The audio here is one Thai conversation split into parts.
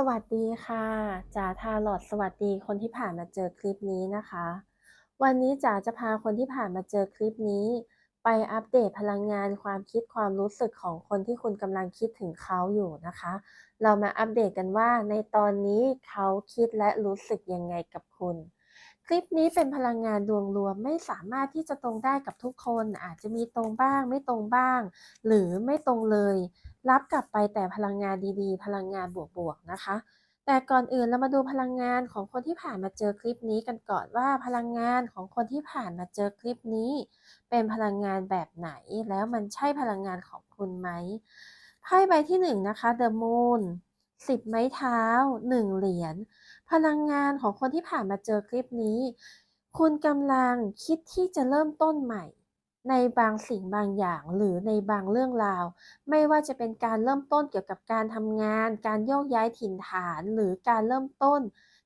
สวัสดีค่ะจ๋าทาลอดสวัสดีคนที่ผ่านมาเจอคลิปนี้นะคะ วันนี้จ๋าจะพาคนที่ผ่านมาเจอคลิปนี้ ไปอัปเดตพลังงานความคิดความรู้สึกของคนที่คุณกำลังคิดถึงเขาอยู่นะคะ เรามาอัปเดตกันว่าในตอนนี้เขาคิดและรู้สึกยังไงกับคุณ คลิปนี้เป็นพลังงานดวงรวมไม่สามารถที่จะตรงได้กับทุกคนอาจจะมีตรงบ้าง ไม่ตรงบ้าง หรือไม่ตรงเลย รับกลับไปแต่พลังงานดีๆ พลังงานบวกๆนะคะ แต่ก่อนอื่นเรามาดูพลังงานของคนที่ผ่านมาเจอคลิปนี้กันก่อนว่าพลังงานของคนที่ผ่านมาเจอคลิปนี้ เป็นพลังงานแบบไหนแล้วมันใช่พลังงานของคุณไหมไพ่ใบที่หนึ่งนะคะ The Moon สิบไม้เท้าหนึ่งเหรียญ พลังงานของคนที่ผ่านมาเจอคลิปนี้ คุณกำลังคิดที่จะเริ่มต้นใหม่ ในบางสิ่งบางอย่างหรือในบางเรื่องราว ไม่ว่าจะเป็นการเริ่มต้นเกี่ยวกับการทำงาน การโยกย้ายถิ่นฐาน หรือการเริ่มต้น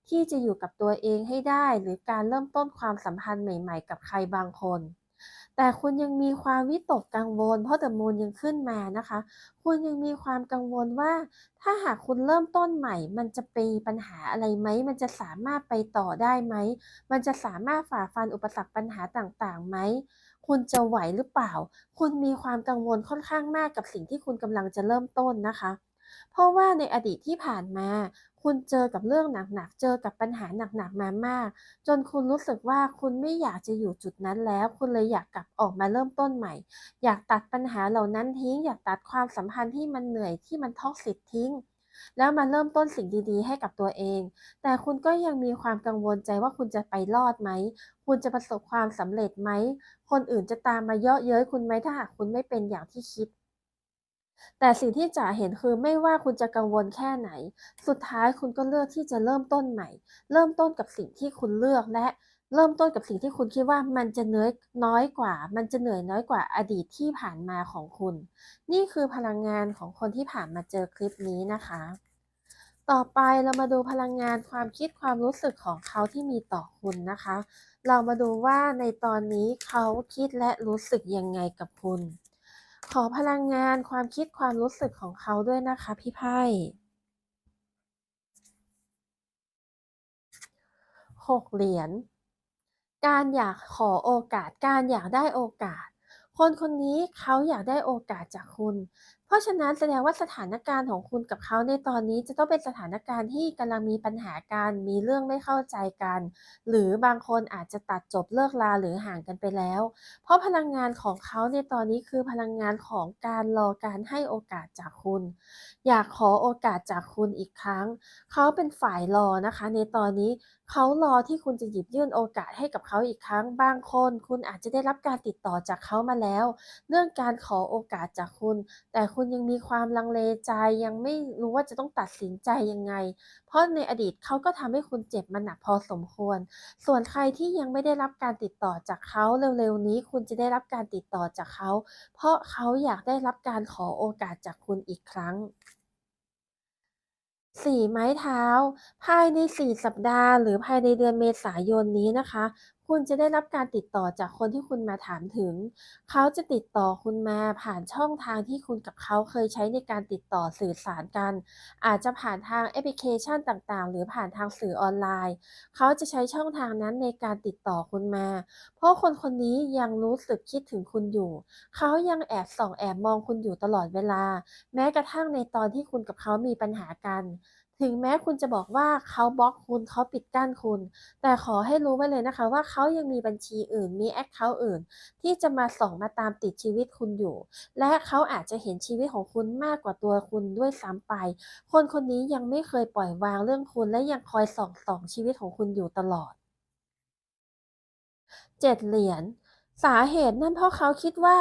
ที่จะอยู่กับตัวเองให้ได้ หรือการเริ่มต้นความสัมพันธ์ใหม่ ๆ กับใครบางคน แต่คุณยังมีความวิตกกังวล เพราะเดอะมูนยังขึ้นมานะคะ คุณยังมีความกังวลว่า ถ้าหากคุณเริ่มต้นใหม่ มันจะมีปัญหาอะไรไหม มันจะสามารถไปต่อได้ไหม มันจะสามารถฝ่าฟันอุปสรรคปัญหาต่างๆไหม คุณจะไหวหรือเปล่า คุณมีความกังวลค่อนข้างมากกับสิ่งที่คุณกำลังจะเริ่มต้นนะคะ ราะว่าในอดีตที่ผ่านมา คุณเจอกับเรื่องหนักๆ เจอกับปัญหาหนักๆ มามาก จนคุณรู้สึกว่าคุณไม่อยากจะอยู่จุดนั้นแล้ว คุณเลยอยากกลับออกมาเริ่มต้นใหม่ อยากตัดปัญหาเหล่านั้นทิ้ง อยากตัดความสัมพันธ์ที่มันเหนื่อยที่มันท็อกซิกทิ้งแล้วมาเริ่มต้นสิ่งดีๆ ให้กับตัวเอง แต่คุณก็ยังมีความกังวลใจว่าคุณจะไปรอดไหม คุณจะประสบความสำเร็จไหม คนอื่นจะตามมาเยาะเย้ยคุณไหมถ้าหากคุณไม่เป็นอย่างที่คิด แต่สิ่งที่จ๋าเห็นคือไม่ว่าคุณจะกังวลแค่ไหน สุดท้ายคุณก็เลือกที่จะเริ่มต้นใหม่ เริ่มต้นกับสิ่งที่คุณเลือกและเริ่มต้นกับสิ่งที่คุณคิดว่ามันจะเหนื่อยน้อยกว่า มันจะเหนื่อยน้อยกว่าอดีตที่ผ่านมาของคุณ นี่คือพลังงานของคนที่ผ่านมาเจอคลิปนี้นะคะ ต่อไปเรามาดูพลังงานความคิดความรู้สึกของเขาที่มีต่อคุณนะคะ เรามาดูว่าในตอนนี้เขาคิดและรู้สึกยังไงกับคุณ ขอพลังงานความคิดความรู้สึกของเขาด้วยนะคะ พี่ไพ่หกเหรียญการอยากขอโอกาส การอยากได้โอกาส คนคนนี้เขาอยากได้โอกาสจากคุณ เพราะฉะนั้นแสดงว่าสถานการณ์ของคุณกับเขาในตอนนี้จะต้องเป็นสถานการณ์ที่กำลังมีปัญหากันมีเรื่องไม่เข้าใจกัน หรือบางคนอาจจะตัดจบเลิกลาหรือห่างกันไปแล้ว เพราะพลังงานของเขาในตอนนี้คือพลังงานของการรอการให้โอกาสจากคุณ อยากขอโอกาสจากคุณอีกครั้ง เขาเป็นฝ่ายรอนะคะ ในตอนนี้เขารอที่คุณจะหยิบยื่นโอกาสให้กับเขาอีกครั้ง บางคนคุณอาจจะได้รับการติดต่อจากเขามาแล้ว เรื่องการขอโอกาสจากคุณ แต่คุณณยังมีความลังเลใจยังไม่รู้ว่าจะต้องตัดสินใจยังไง เพราะในอดีตเขาก็ทำให้คุณเจ็บมาหนักพอสมควร ส่วนใครที่ยังไม่ได้รับการติดต่อจากเขาเร็วๆนี้ คุณจะได้รับการติดต่อจากเขา เพราะเขาอยากได้รับการขอโอกาสจากคุณอีกครั้งสี่ไม้เท้า ภายใน 4 สัปดาห์ หรือภายในเดือนเมษายนนี้นะคะ คุณจะได้รับการติดต่อจากคนที่คุณมาถามถึง เขาจะติดต่อคุณมาผ่านช่องทางที่คุณกับเขาเคยใช้ในการติดต่อสื่อสารกัน อาจจะผ่านทางแอปพลิเคชันต่างๆ หรือผ่านทางสื่อออนไลน์ เขาจะใช้ช่องทางนั้นในการติดต่อคุณมา เพราะคนคนนี้ยังรู้สึกคิดถึงคุณอยู่ เขายังแอบส่องแอบมองคุณอยู่ตลอดเวลา แม้กระทั่งในตอนที่คุณกับเขามีปัญหากัน ถึงแม้คุณจะบอกว่าเขาบล็อกคุณเขาปิดกั้นคุณ แต่ขอให้รู้ไว้เลยนะคะว่าเขายังมีบัญชีอื่น มีแอคเคาท์อื่น ที่จะมาส่องมาตามติดชีวิตคุณอยู่ และเขาอาจจะเห็นชีวิตของคุณมากกว่าตัวคุณด้วยซ้ำไป คนคนนี้ยังไม่เคยปล่อยวางเรื่องคุณ และยังคอยส่องส่องชีวิตของคุณอยู่ตลอดเจ็ดเหรียญสาเหตุนั่นเพราะเขาคิดว่า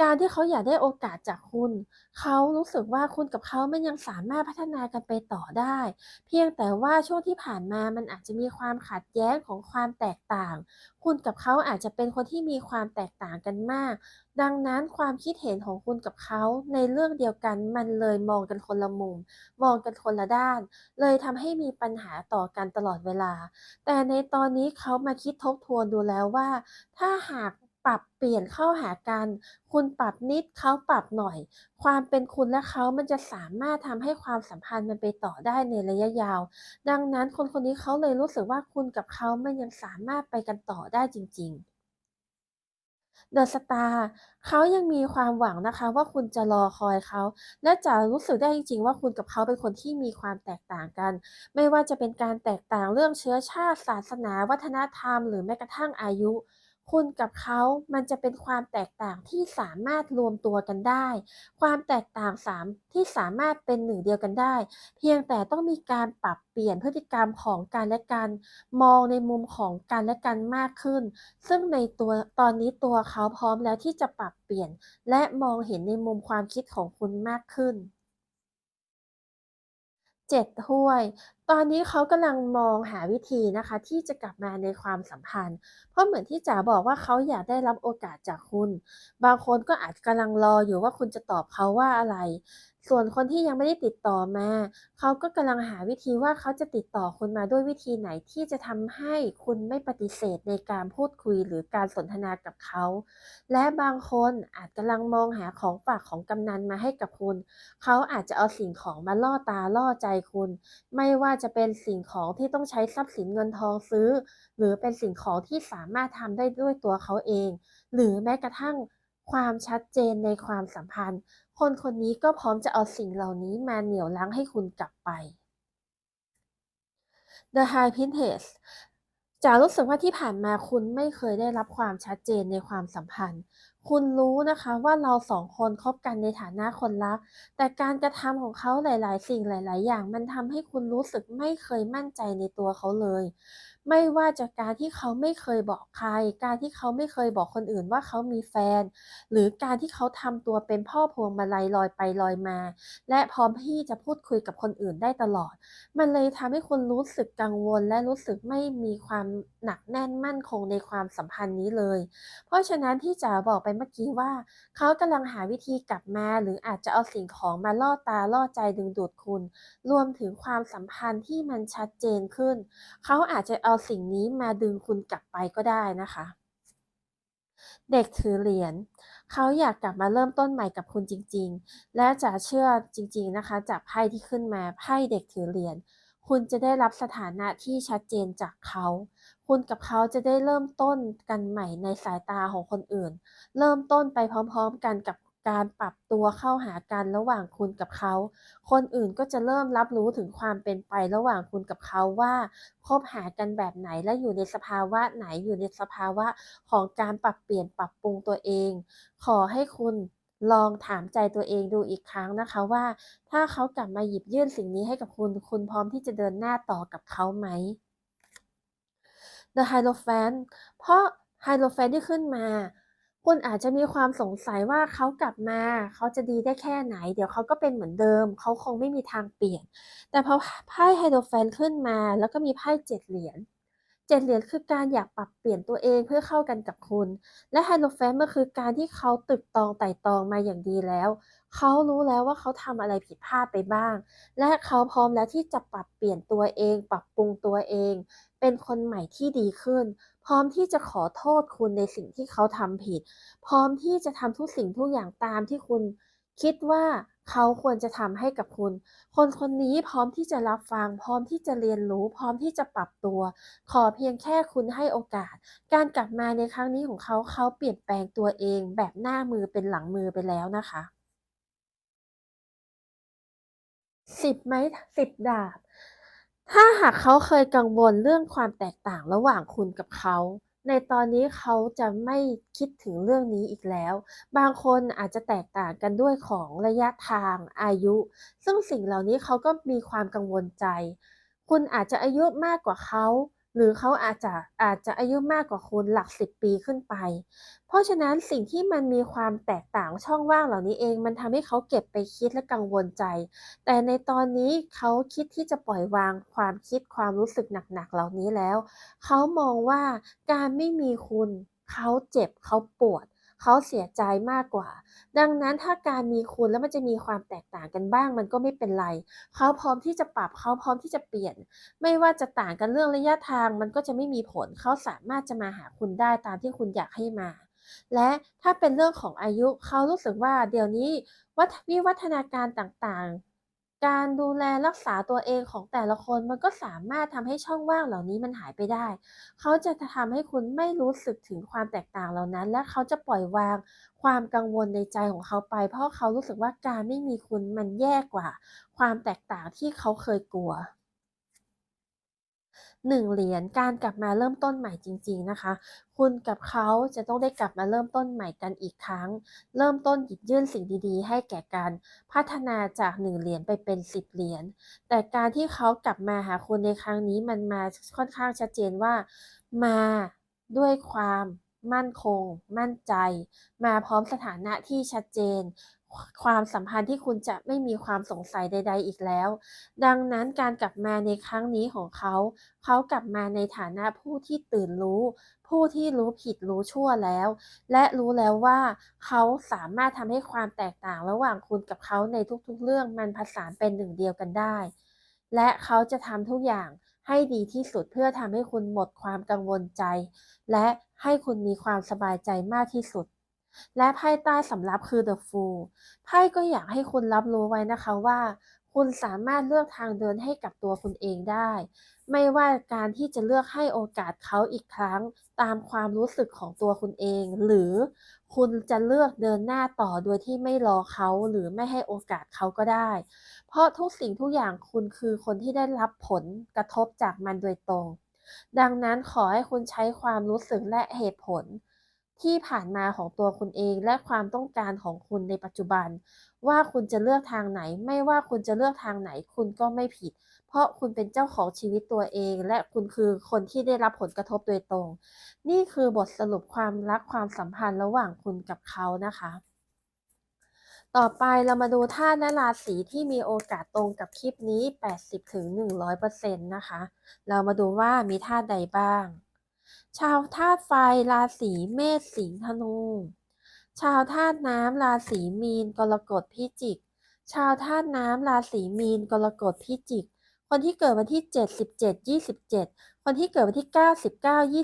การที่เขาอยากได้โอกาสจากคุณ เขารู้สึกว่าคุณกับเขาไมันยังสามารถพัฒนากันไปต่อได้ เพียงแต่ว่าช่วงที่ผ่านมามันอาจจะมีความขัดแย้งของความแตกต่าง คุณกับเขาอาจจะเป็นคนที่มีความแตกต่างกันมาก ดังนั้นความคิดเห็นของคุณกับเขาในเรื่องเดียวกันมันเลยมองกันคนละมุม มองกันคนละด้าน เลยทำให้มีปัญหาต่อกันตลอดเวลา แต่ในตอนนี้เขามาคิดทบทวนดูแล้วว่า ถ้าหาก ปรับเปลี่ยนเข้าหากัน คุณปรับนิดเขาปรับหน่อย ความเป็นคุณและเขามันจะสามารถทำให้ความสัมพันธ์มันไปต่อได้ในระยะยาว ดังนั้นคนคนนี้เขาเลยรู้สึกว่าคุณกับเขามันยังสามารถไปกันต่อได้จริง ๆเดอะสตาร์เขายังมีความหวังนะคะ ว่าคุณจะรอคอยเขา และจะรู้สึกได้จริง ๆ ว่าคุณกับเขาเป็นคนที่มีความแตกต่างกัน ไม่ว่าจะเป็นการแตกต่างเรื่องเชื้อชาติ ศาสนา วัฒนธรรม หรือแม้กระทั่งอายุ คุณกับเขามันจะเป็นความแตกต่างที่สามารถรวมตัวกันได้ ความแตกต่างสามที่สามารถเป็นหนึ่งเดียวกันได้ เพียงแต่ต้องมีการปรับเปลี่ยนพฤติกรรมของกันและกันมองในมุมของกันและกันมากขึ้น ซึ่งในตัวตอนนี้ตัวเขาพร้อมแล้วที่จะปรับเปลี่ยน และมองเห็นในมุมความคิดของคุณมากขึ้น 7ถ้วย ตอนนี้เขากำลังมองหาวิธีนะคะ ที่จะกลับมาในความสัมพันธ์ เพราะเหมือนที่จ๋าบอกว่าเขาอยากได้รับโอกาสจากคุณ บางคนก็อาจกำลังรออยู่ว่าคุณจะตอบเขาว่าอะไร ส่วนคนที่ยังไม่ได้ติดต่อมา เขาก็กำลังหาวิธีว่าเขาจะติดต่อคุณมาด้วยวิธีไหนที่จะทำให้คุณไม่ปฏิเสธในการพูดคุยหรือการสนทนากับเขา และบางคนอาจกำลังมองหาของฝากของกำนันมาให้กับคุณ เขาอาจจะเอาสิ่งของมาล่อตาล่อใจคุณ ไม่ว่าจะเป็นสิ่งของที่ต้องใช้ทรัพย์สินเงินทองซื้อ หรือเป็นสิ่งของที่สามารถทำได้ด้วยตัวเขาเอง หรือแม้กระทั่ง ความชัดเจนในความสัมพันธ์ คนคนนี้ก็พร้อมจะเอาสิ่งเหล่านี้มาเหนี่ยวรั้งให้คุณกลับไป The High Priestess จ๋ารู้สึกว่าที่ผ่านมาคุณไม่เคยได้รับความชัดเจนในความสัมพันธ์ คุณรู้นะคะว่าเราสองคนคบกันในฐานะคนรัก แต่การกระทำของเขาหลาย ๆ สิ่งหลาย ๆ อย่าง มันทำให้คุณรู้สึกไม่เคยมั่นใจในตัวเขาเลย ไม่ว่าจะกการที่เขาไม่เคยบอกใคร การที่เขาไม่เคยบอกคนอื่นว่าเขามีแฟน หรือการที่เขาทำตัวเป็นพ่อพวงมาลัยลอยไปลอยมา และพร้อมที่จะพูดคุยกับคนอื่นได้ตลอด มันเลยทำให้คุณรู้สึกกังวล และรู้สึกไม่มีความหนักแน่นมั่นคงในความสัมพันธ์นี้เลย เพราะฉะนั้นที่จ๋าบอกไปเมื่อกี้ว่า เขากำลังหาวิธีกลับมา หรืออาจจะเอาสิ่งของมาล่อตาล่อใจดึงดูดคุณ รวมถึงความสัมพันธ์ที่มันชัดเจนขึ้น เขาอาจจะเอาสิ่งนี้มาดึงคุณกลับไปก็ได้นะคะ เด็กถือเหรียญเขาอยากกลับมาเริ่มต้นใหม่กับคุณจริง ๆ และจะเชื่อจริง ๆนะคะ จากไพ่ที่ขึ้นมาไพ่เด็กถือเหรียญคุณจะได้รับสถานะที่ชัดเจนจากเขา คุณกับเขาจะได้เริ่มต้นกันใหม่ในสายตาของคนอื่น เริ่มต้นไปพร้อมๆ กันกับ การปรับตัวเข้าหากันระหว่างคุณกับเขา คนอื่นก็จะเริ่มรับรู้ถึงความเป็นไประหว่างคุณกับเขาว่าคบหากันแบบไหนและอยู่ในสภาวะไหนอยู่ในสภาวะของการปรับเปลี่ยนปรับปรุงตัวเอง ขอให้คุณลองถามใจตัวเองดูอีกครั้งนะคะว่า ถ้าเขากลับมาหยิบยื่นสิ่งนี้ให้กับคุณ คุณพร้อมที่จะเดินหน้าต่อกับเขาไหม The Hierophant เพราะ Hierophant ที่ขึ้นมา คุณอาจจะมีความสงสัยว่าเขากลับมา เขาจะดีได้แค่ไหน เดี๋ยวเขาก็เป็นเหมือนเดิม เขาคงไม่มีทางเปลี่ยน แต่พอไพ่ Hierophant ขึ้นมา แล้วก็มีไพ่เจ็ดเหรียญเจ็ดเหรียญคือการอยากปรับเปลี่ยนตัวเองเพื่อเข้ากันกับคุณ และไฮโลแฟนมันคือการที่เขาตึกตองไต่ตองมาอย่างดีแล้ว เขารู้แล้วว่าเขาทำอะไรผิดพลาดไปบ้าง และเขาพร้อมแล้วที่จะปรับเปลี่ยนตัวเอง ปรับปรุงตัวเอง เป็นคนใหม่ที่ดีขึ้น พร้อมที่จะขอโทษคุณในสิ่งที่เขาทำผิด พร้อมที่จะทำทุกสิ่งทุกอย่างตามที่คุณคิดว่าเขาควรจะทำให้กับคุณ คนคนนี้พร้อมที่จะรับฟัง พร้อมที่จะเรียนรู้ พร้อมที่จะปรับตัว ขอเพียงแค่คุณให้โอกาส การกลับมาในครั้งนี้ของเขาเขาเปลี่ยนแปลงตัวเอง แบบหน้ามือเป็นหลังมือไปแล้วนะคะสิบไม้สิบดาบ ถ้าหากเขาเคยกังวลเรื่องความแตกต่างระหว่างคุณกับเขา ในตอนนี้เขาจะไม่คิดถึงเรื่องนี้อีกแล้ว บางคนอาจจะแตกต่างกันด้วยของระยะทางอายุ ซึ่งสิ่งเหล่านี้เขาก็มีความกังวลใจ คุณอาจจะอายุมากกว่าเขา หรือเขาอาจจะอาจจะอายุมากกว่าคุณหลักสิบปีขึ้นไป เพราะฉะนั้นสิ่งที่มันมีความแตกต่างช่องว่างเหล่านี้เอง มันทำให้เขาเก็บไปคิดและกังวลใจ แต่ในตอนนี้เขาคิดที่จะปล่อยวางความคิดความรู้สึกหนักๆเหล่านี้แล้ว เขามองว่าการไม่มีคุณ เขาเจ็บเขาปวด เขาเสียใจมากกว่า ดังนั้นถ้าการมีคุณแล้วมันจะมีความแตกต่างกันบ้าง มันก็ไม่เป็นไร เขาพร้อมที่จะปรับเขาพร้อมที่จะเปลี่ยน ไม่ว่าจะต่างกันเรื่องระยะทาง มันก็จะไม่มีผลเขาสามารถจะมาหาคุณได้ตามที่คุณอยากให้มา และถ้าเป็นเรื่องของอายุเขารู้สึกว่าเดี๋ยวนี้วัฒวิวัฒนาการต่างๆ การดูแลรักษาตัวเองของแต่ละคนมันก็สามารถทำให้ช่องว่างเหล่านี้มันหายไปได้ เขาจะทำให้คุณไม่รู้สึกถึงความแตกต่างเหล่านั้น และเขาจะปล่อยวางความกังวลในใจของเขาไป เพราะเขารู้สึกว่าการไม่มีคุณมันแย่กว่า ความแตกต่างที่เขาเคยกลัว หนึ่งเหรียญการกลับมาเริ่มต้นใหม่จริง ๆนะคะ คุณกับเขาจะต้องได้กลับมาเริ่มต้นใหม่กันอีกครั้ง เริ่มต้นหยิบยื่นสิ่งดีๆ ให้แก่กัน พัฒนาจาก 1 เหรียญไปเป็น 10 เหรียญแต่การที่เขากลับมาหาคุณในครั้งนี้มันมาค่อนข้างชัดเจนว่า มาด้วยความมั่นคง มั่นใจ มาพร้อมสถานะที่ชัดเจน ความสัมพันธ์ที่คุณจะไม่มีความสงสัยใด ๆ อีกแล้ว ดังนั้นการกลับมาในครั้งนี้ของเขา เขากลับมาในฐานะผู้ที่ตื่นรู้ ผู้ที่รู้ผิดรู้ชั่วแล้ว และรู้แล้วว่าเขาสามารถทำให้ความแตกต่างระหว่างคุณกับเขาในทุกๆ เรื่องมันผสานเป็นหนึ่งเดียวกันได้ และเขาจะทำทุกอย่างให้ดีที่สุดเพื่อทำให้คุณหมดความกังวลใจ และให้คุณมีความสบายใจมากที่สุด และไพ่ใต้สำรับคือ The Fool ไพ่ก็อยากให้คุณรับรู้ไว้นะคะว่า คุณสามารถเลือกทางเดินให้กับตัวคุณเองได้ ไม่ว่าการที่จะเลือกให้โอกาสเขาอีกครั้ง ตามความรู้สึกของตัวคุณเอง หรือคุณจะเลือกเดินหน้าต่อโดยที่ไม่รอเขาหรือไม่ให้โอกาสเขาก็ได้ เพราะทุกสิ่งทุกอย่างคุณคือคนที่ได้รับผลกระทบจากมันโดยตรง ดังนั้นขอให้คุณใช้ความรู้สึกและเหตุผล ที่ผ่านมาของตัวคุณเองและความต้องการของคุณในปัจจุบัน ว่าคุณจะเลือกทางไหน ไม่ว่าคุณจะเลือกทางไหน คุณก็ไม่ผิด เพราะคุณเป็นเจ้าของชีวิตตัวเอง และคุณคือคนที่ได้รับผลกระทบโดยตรง นี่คือบทสรุปความรักความสัมพันธ์ระหว่างคุณกับเขานะคะ ต่อไปเรามาดูธาตุและราศีที่มีโอกาสตรงกับคลิปนี้ 80-100%นะคะ เรามาดูว่ามีธาตุใดบ้าง ชาวธาตุไฟราศีเมษสิงห์ธนู ชาวธาตุน้ำราศีมีนกรกฎพิจิก ชาวธาตุน้ำราศีมีนกรกฎพิจิก คนที่เกิดวันที่ 7 17 27 คนที่เกิดวันที่ 9 19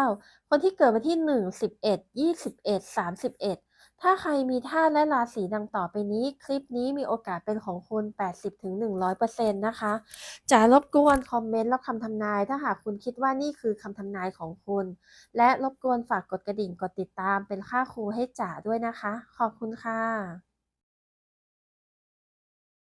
29 คนที่เกิดวันที่ 1 11 21 31 ถ้าใครมีธาตุและราศีดังต่อไปนี้ คลิปนี้มีโอกาสเป็นของคุณ 80-100%นะคะ จะรบกวนคอมเมนต์และคำทำนาย ถ้าหากคุณคิดว่านี่คือคำทำนายของคุณ และรบกวนฝากกดกระดิ่งกดติดตามเป็นค่าครูให้จ๋าด้วยนะคะ ขอบคุณค่ะ